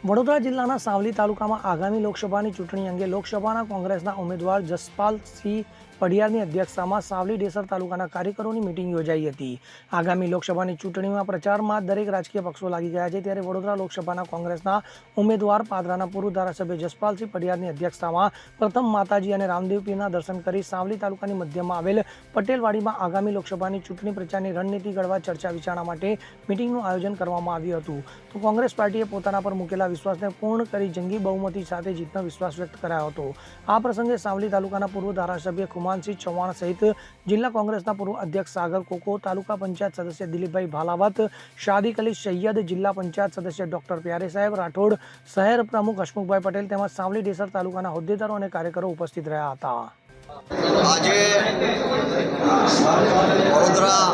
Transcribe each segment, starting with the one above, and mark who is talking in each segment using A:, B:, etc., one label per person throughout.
A: વડોદરા જિલ્લાના સાવલી તાલુકામાં આગામી લોકસભાની ચૂંટણી અંગે લોકસભાના કોંગ્રેસના ઉમેદવાર જસપાલસિંહ પડિયારની અધ્યક્ષતામાં સાવલી ડેસર તાલુકાના કાર્યકરોની મિટિંગ યોજાઈ હતી. આગામી લોકસભાની ચૂંટણીમાં પ્રચારમાં દરેક રાજકીય પક્ષો લાગી ગયા છે ત્યારે વડોદરા લોકસભાના કોંગ્રેસના ઉમેદવાર પાદરાના પૂર્વ ધારાસભ્ય જસપાલસિંહ પઢિયારની અધ્યક્ષતામાં પ્રથમ માતાજી અને રામદેવપીરના દર્શન કરી સાવલી તાલુકાની મધ્યમાં આવેલ પટેલવાડીમાં આગામી લોકસભાની ચૂંટણી પ્રચારની રણનીતિ ઘડવા ચર્ચા વિચારણા માટે મિટિંગનું આયોજન કરવામાં આવ્યું હતું. તો કોંગ્રેસ પાર્ટીએ પોતાના પર મૂકેલા વિશ્વાસને પૂર્ણ કરી જંગી બહુમતી સાથે જીતનો વિશ્વાસ વ્યક્ત કરાયો હતો. આ પ્રસંગે સાવલી તાલુકાના પૂર્વ ધારાસભ્ય ખુમાનસિંહ ચૌહાણ સહિત જિલ્લા કોંગ્રેસના પૂર્વ અધ્યક્ષ સાગર કોકો, તાલુકા પંચાયત સદસ્ય દિલીપભાઈ ભાલાવત શાદિક અલી સૈયદ જિલ્લા પંચાયત સદસ્ય ડોક્ટર પ્યારે સાહેબ રાઠોડ, શહેર પ્રમુખ હસમુખભાઈ પટેલ તેમજ સાવલી ડેસર તાલુકાના હોદ્દેદારો અને કાર્યકરો ઉપસ્થિત રહ્યા હતા.
B: આજે વડોદરા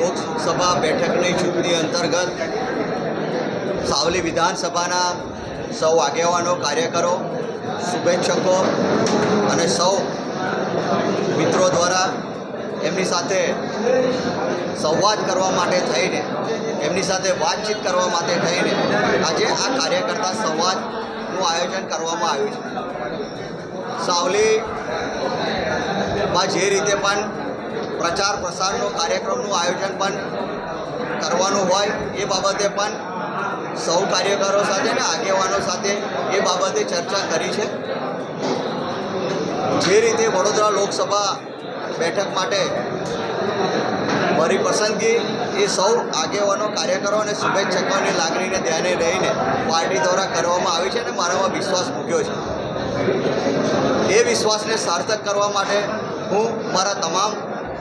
B: લોકસભા બેઠકની ચૂંટણી અંતર્ગત સાવલી વિધાનસભાના સૌ આગેવાનો, કાર્યકરો, શુભેચ્છકો અને સૌ મિત્રો દ્વારા એમની સાથે સંવાદ કરવા માટે થઈને, એમની સાથે વાતચીત કરવા માટે થઈને આજે આ કાર્યકર્તા સંવાદનું આયોજન કરવામાં આવ્યું છે. સાવલીમાં જે રીતે પણ પ્રચાર પ્રસારનો કાર્યક્રમનું આયોજન પણ કરવાનું હોય એ બાબતે પણ સૌ કાર્યકરો સાથે ને આગેવાનો સાથે એ બાબતે ચર્ચા કરી છે. જે રીતે વડોદરા લોકસભા બેઠક માટે મારી પસંદગી એ સૌ આગેવાનો, કાર્યકરો અને શુભેચ્છકોની લાગણીને ધ્યાને રહીને પાર્ટી દ્વારા કરવામાં આવી છે અને મારામાં વિશ્વાસ મૂક્યો છે. એ વિશ્વાસને સાર્થક કરવા માટે હું મારા તમામ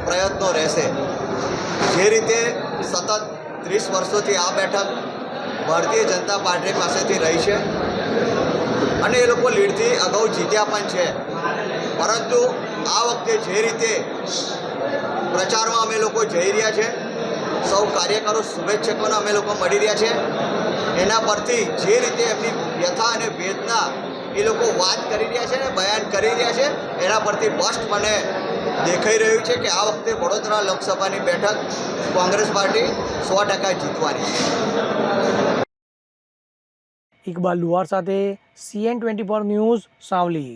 B: પ્રયત્નો રહેશે. જે રીતે સતત ત્રીસ વર્ષોથી આ બેઠક ભારતીય જનતા પાર્ટી પાસેથી રહી છે અને એ લોકો લીડથી અગાઉ જીત્યા પણ છે. પરંતુ આ વખતે જે રીતે પ્રચારમાં અમે લોકો જઈ રહ્યા છે, સૌ કાર્યકરો શુભેચ્છકોને અમે લોકો મળી રહ્યા છે, એના પરથી જે રીતે એમની વ્યથા અને વેદના એ લોકો વાત કરી રહ્યા છે ને બયાન કરી રહ્યા છે, એના પરથી ફર્સ્ટ મને દેખાઈ રહ્યું છે કે આ વખતે વડોદરા લોકસભાની બેઠક કોંગ્રેસ પાર્ટી સો ટકા જીતવાની છે.
A: ઇકબાલ લુહાર સાથે CN twenty four news Savli.